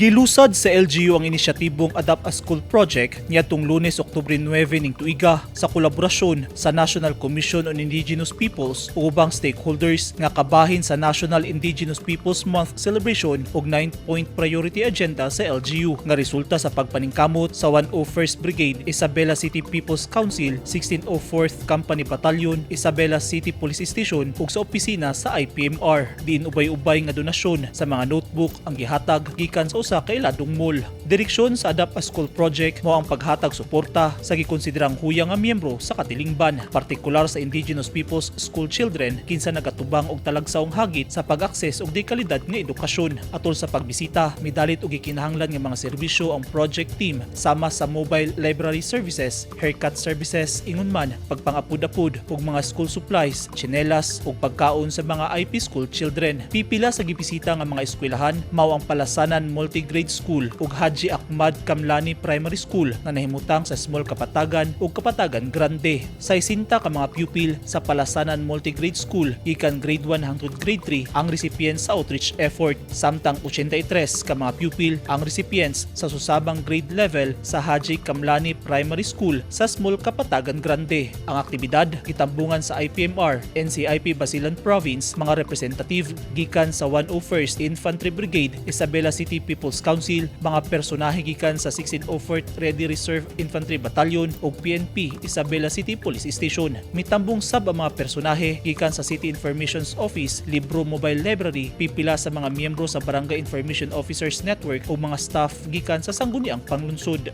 Gilusad sa LGU ang inisyatibong Adapt a School Project niadtong Lunes, Oktubre 9 ning tuiga sa kolaborasyon sa National Commission on Indigenous Peoples ug ubang stakeholders nga kabahin sa National Indigenous Peoples Month celebration ug 9-point priority agenda sa LGU nga resulta sa pagpaningkamot sa 101st Brigade Isabela City People's Council 1604th Company Battalion Isabela City Police Station ug sa opisina sa IPMR diin ubay-ubay nga donasyon sa mga notebook ang gihatag gikan sa usa ka iladong mall. Direksyon sa Adapt a School Project mo ang paghatag suporta sa gikonsiderang huyang nga miyembro sa katilingban, partikular sa indigenous peoples school children kinsa nagatubang og talagsaong hagit sa pag-akses og di kalidad nga edukasyon. Atol sa pagbisita, midalit og gikinahanglan nga mga serbisyo ang project team sama sa mobile library services, haircut services, ingon man, pagpangapud-apud ug mga school supplies, tsinelas ug pagkaon sa mga IP school children. Pipila sa gibisita nga mga eskwelahan mao ang Palasanan Multigrade School ug Haji Ahmad Kamlani Primary School nga nahimutang sa Small Kapatagan ug Kapatagan Grande. Sa isinta ka mga pupil sa Palasanan Multigrade School gikan grade 1 hangtod grade 3 ang recipients sa outreach effort samtang 83 ka mga pupil ang recipients sa susabang grade level sa Haji Kamlani Primary School sa Small Kapatagan Grande. Ang aktibidad gitambungan sa IPMR, NCIP Basilan Province, mga representative gikan sa 101st Infantry Brigade, Isabela City People's Council, mga personahe gikan sa 1604th Ready Reserve Infantry Battalion ug PNP Isabela City Police Station. Mitambong sab ang mga personahe gikan sa City Information's Office, Libro Mobile Library, pipila sa mga miyembro sa Barangay Information Officers Network ug mga staff gikan sa sangguniang panglungsod.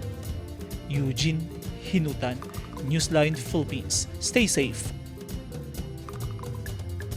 Eugene Hinutan, Newsline Philippines. Stay safe.